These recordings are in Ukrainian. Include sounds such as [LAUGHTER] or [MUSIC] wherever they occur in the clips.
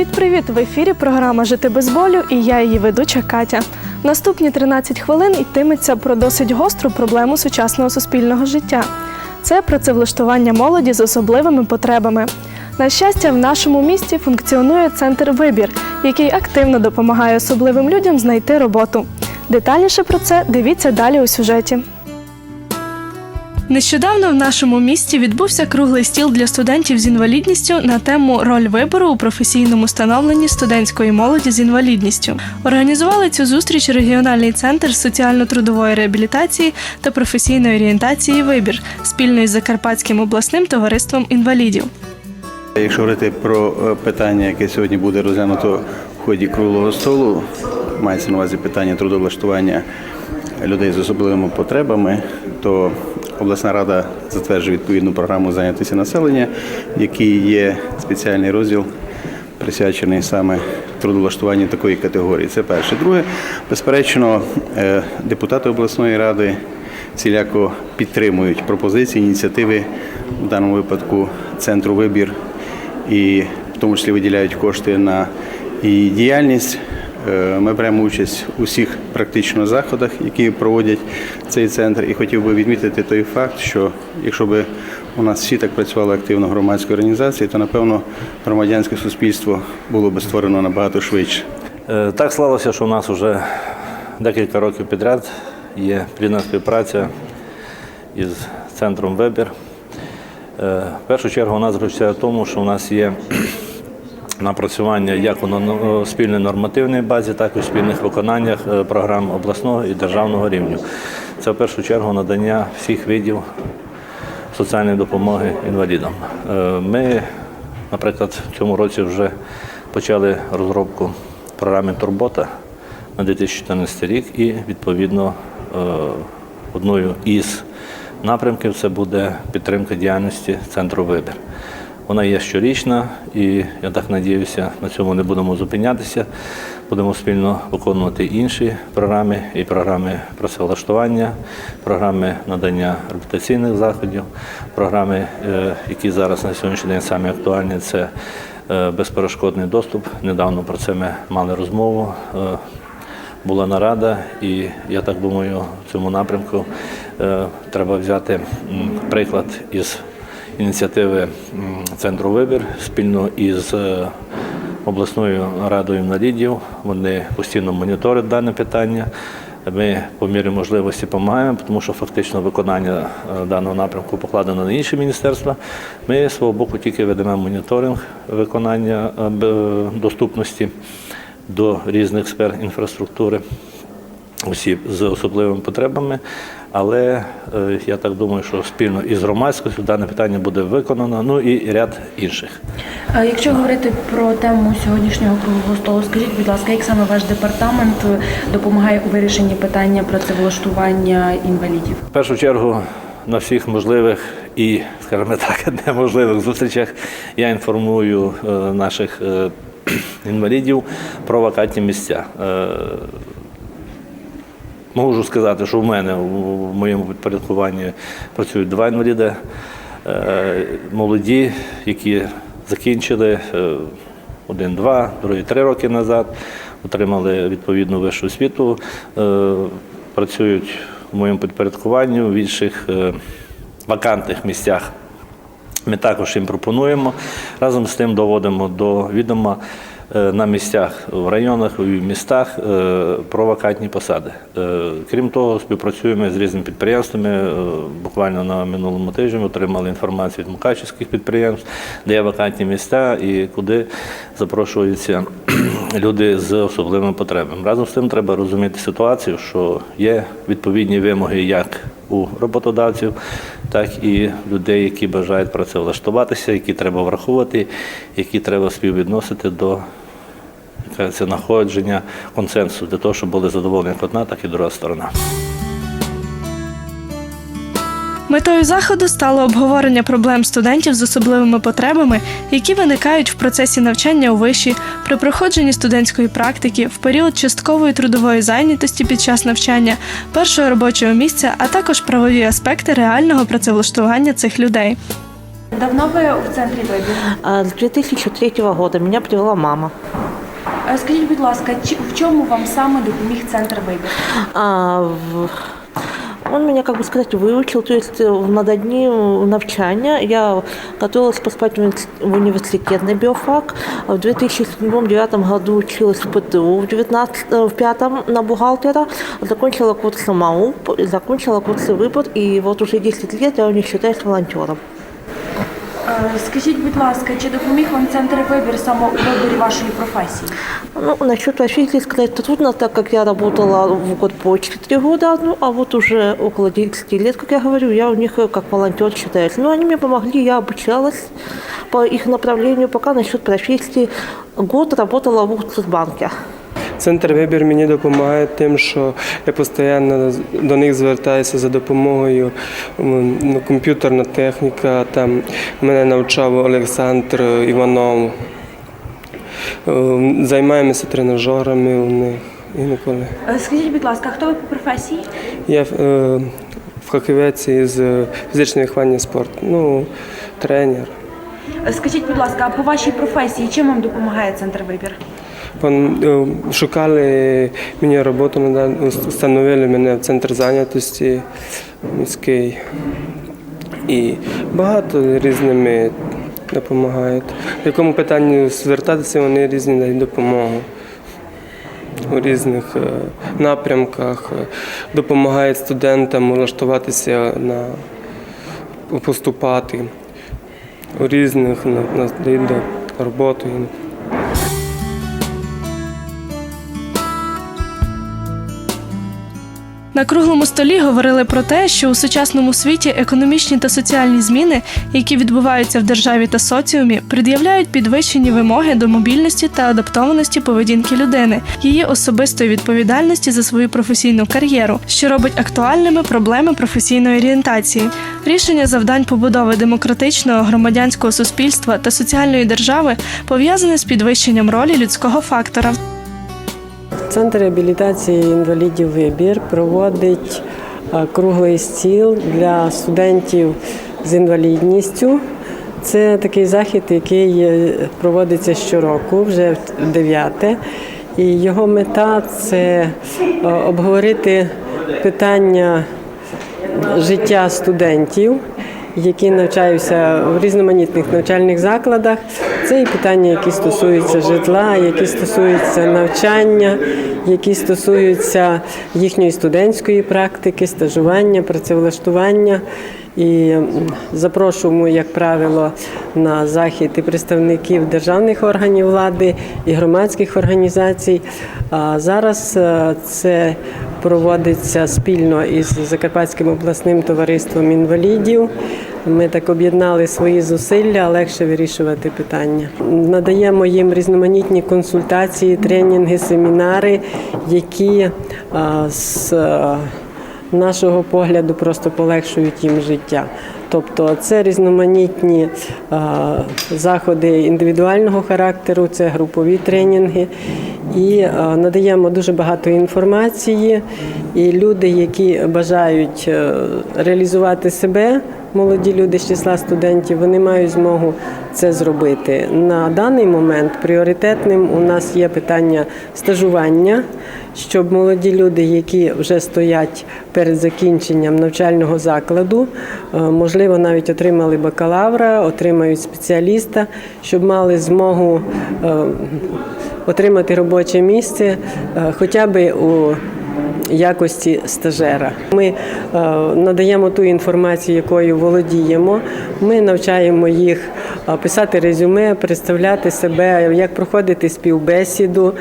Привіт-привіт! В ефірі програма Жити без болю і я її ведуча Катя. Наступні 13 хвилин йтиметься про досить гостру проблему сучасного суспільного життя. Це працевлаштування молоді з особливими потребами. На щастя, в нашому місті функціонує центр Вибір, який активно допомагає особливим людям знайти роботу. Детальніше про це дивіться далі у сюжеті. Нещодавно в нашому місті відбувся круглий стіл для студентів з інвалідністю на тему роль вибору у професійному становленні студентської молоді з інвалідністю. Організували цю зустріч регіональний центр соціально-трудової реабілітації та професійної орієнтації Вибір спільно із Закарпатським обласним товариством інвалідів. Якщо говорити про е, питання, яке сьогодні буде розглянуто в ході круглого столу, мається на увазі питання трудовлаштування людей з особливими потребами, то обласна рада затверджує відповідну програму зайнятості населення, в якій є спеціальний розділ, присвячений саме трудовлаштуванню такої категорії. Це перше. Друге, безперечно, е, депутати обласної ради всіляко підтримують пропозиції, ініціативи в даному випадку центру вибір і в тому числі виділяють кошти на її діяльність. Е, Ми беремо участь у всіх практично заходах, які проводять цей центр. І хотів би відмітити той факт, що якщо б у нас всі так працювали активно громадські організації, то напевно громадянське суспільство було б створено набагато швидше. Е, Так склалося, що у нас вже декілька років підряд є плідна співпраця із центром Вибір. Е, В першу чергу вона заключається в тому, що у нас є напрацювання як у но- спільній нормативній базі, так і у спільних виконаннях е, програм обласного і державного рівню. Це в першу чергу надання всіх видів соціальної допомоги інвалідам. Е, Ми, наприклад, в цьому році вже почали розробку програми Турбота на 2014 рік і відповідно е, одною із напрямків це буде підтримка діяльності центру вибір. Вона є щорічна, і я так надіюся, на цьому не будемо зупинятися. Будемо спільно виконувати інші програми, і програми працевлаштування, програми надання реабілітаційних заходів, програми, е, які зараз на сьогоднішній день самі актуальні, це е, безперешкодний доступ. Недавно про це ми мали розмову. Е, була нарада, і я так думаю, в цьому напрямку треба взяти приклад із ініціативи центру вибір спільно із е, обласною радою інвалідів. Вони постійно моніторять дане питання. Ми по мірі можливості допомагаємо, тому що фактично виконання е, даного напрямку покладено на інші міністерства. Ми з свого боку тільки ведемо моніторинг виконання е, доступності до різних сфер інфраструктури осіб з особливими потребами. Але е, я так думаю, що спільно із громадськістю дане питання буде виконано, ну і ряд інших. А Якщо говорити про тему сьогоднішнього круглого столу, скажіть, будь ласка, як саме ваш департамент е, допомагає у вирішенні питання працевлаштування інвалідів? В першу чергу на всіх можливих і, скажімо так, [LAUGHS] неможливих зустрічах я інформую е, наших [CLEARS THROAT] інвалідів про вакантні місця. Можу сказати, що в мене в моєму підпорядкуванні працюють два інваліди, е, молоді, які закінчили е, один-два, другий три роки назад, отримали відповідну вищу освіту, е, працюють в моєму підпорядкуванні в інших вакантних місцях. Ми також їм пропонуємо. Разом з тим доводимо до відома на місцях в районах в містах е, про вакантні посади. Е, Крім того, співпрацюємо з різними підприємствами. Е, Буквально на минулому тижні отримали інформацію від мукачівських підприємств, де є вакантні місця і куди запрошуються [CLEARS THROAT] люди з особливими потребами. Разом з тим треба розуміти ситуацію, що є відповідні вимоги як у роботодавців, так і людей, які бажають працевлаштуватися, які треба враховувати, які треба співвідносити до знаходження консенсусу для того, щоб були задоволені як одна, так і друга сторона. Метою заходу стало обговорення проблем студентів з особливими потребами, які виникають в процесі навчання у виші, при проходженні студентської практики, в період часткової трудової зайнятості під час навчання, першого робочого місця, а також правові аспекти реального працевлаштування цих людей. Давно ви в центрі вибір? С 2003 года меня привела мама. Скажіть, будь ласка, чи в чому вам саме допоміг центр вибір? А, в- Он меня, как бы сказать, выучил, то есть э, в на дні навчання я готовилась поступать в универс- в университет на биофак. А В 2007-2009 году училась в ПТУ, в 19 э, в пятом на бухгалтера, закончила курсы МАУП, и закончила курсы ВЫПОД, и вот уже 10 лет я у них считаюсь волонтером. Е, Скажіть, будь ласка, чи допоміг вам центр вибір саме у виборі вашої професії? Ну, насчет профессии сказать трудно, так как я работала в год по 4 года, ну, а вот уже около 10 лет, как я говорю, я у них как волонтер считаюсь. Но они мне помогли, я обучалась по их направлению, пока насчет профессии год работала в Укрсбанке. Центр вибір мені допомагає тим, що я постійно до них звертаюся за допомогою. Ну, комп'ютерна техніка, там мене навчав Олександр Іванов. Е, Займаємося тренажерами у них інколи. Е, Скажіть, будь ласка, хто ви по професії? Я е, фахівець із фізичної виховання спорту, ну, тренер. Скажіть, будь ласка, а по вашій професії чим вам допомагає центр вибір? Е, Шукали мені роботу, встановили мене в центр зайнятості міський. І багато різними допомагають. В якому питанні звертатися, вони різні дають допомогу. У різних е, напрямках е, допомагають студентам влаштуватися на поступати. У різних на, на, дають роботу. На круглому столі говорили про те, що у сучасному світі економічні та соціальні зміни, які відбуваються в державі та соціумі, пред'являють підвищені вимоги до мобільності та адаптованості поведінки людини, її особистої відповідальності за свою професійну кар'єру, що робить актуальними проблеми професійної орієнтації, рішення завдань побудови демократичного громадянського суспільства та соціальної держави пов'язане з підвищенням ролі людського фактора. Центр реабілітації інвалідів вибір проводить е, круглий стіл для студентів з інвалідністю. Це такий захід, який е, проводиться щороку, вже дев'яте. І його мета це е, обговорити питання життя студентів, які навчаються в різноманітних навчальних закладах. Це і питання, які стосуються житла, які стосуються навчання, які стосуються їхньої студентської практики, стажування, працевлаштування. І запрошуємо, як правило, на захід і представників державних органів влади і громадських організацій. А зараз е, це проводиться спільно із Закарпатським обласним товариством інвалідів. Ми так об'єднали свої зусилля, легше вирішувати питання. Надаємо їм різноманітні консультації, тренінги, семінари, які з нашого погляду просто полегшують їм життя. Тобто це різноманітні заходи індивідуального характеру, це групові тренінги. І надаємо дуже багато інформації. І люди, які бажають е, реалізувати себе, молоді люди з числа студентів, вони мають змогу це зробити. На даний момент пріоритетним у нас є питання стажування, щоб молоді люди, які вже стоять перед закінченням навчального закладу, е, можливо, навіть отримали бакалавра, отримають спеціаліста, щоб мали змогу е, отримати робоче місце е, хоча б у якості стажера. Ми е, надаємо ту інформацію, якою володіємо. Ми навчаємо їх е, писати резюме, представляти себе, як проходити співбесіду.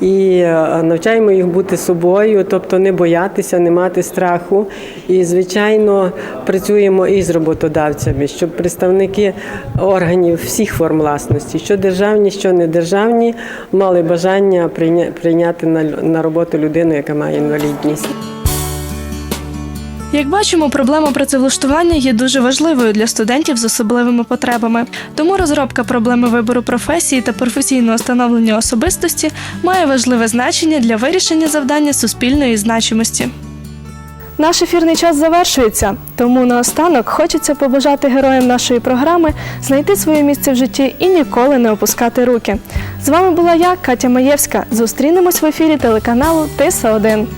І е, навчаємо їх бути собою, тобто не боятися, не мати страху. І, звичайно, працюємо і з роботодавцями, щоб представники органів всіх форм власності, що державні, що недержавні, мали бажання прийня- прийняти на роботу людину, яка має інвалідність. Як бачимо, проблема працевлаштування є дуже важливою для студентів з особливими потребами. Тому розробка проблеми вибору професії та професійного становлення особистості має важливе значення для вирішення завдання суспільної значимості. Наш ефірний час завершується, тому наостанок хочеться побажати героям нашої програми знайти своє місце в житті і ніколи не опускати руки. З вами була я, Катя Маєвська. Зустрінемось в ефірі телеканалу Тиса 1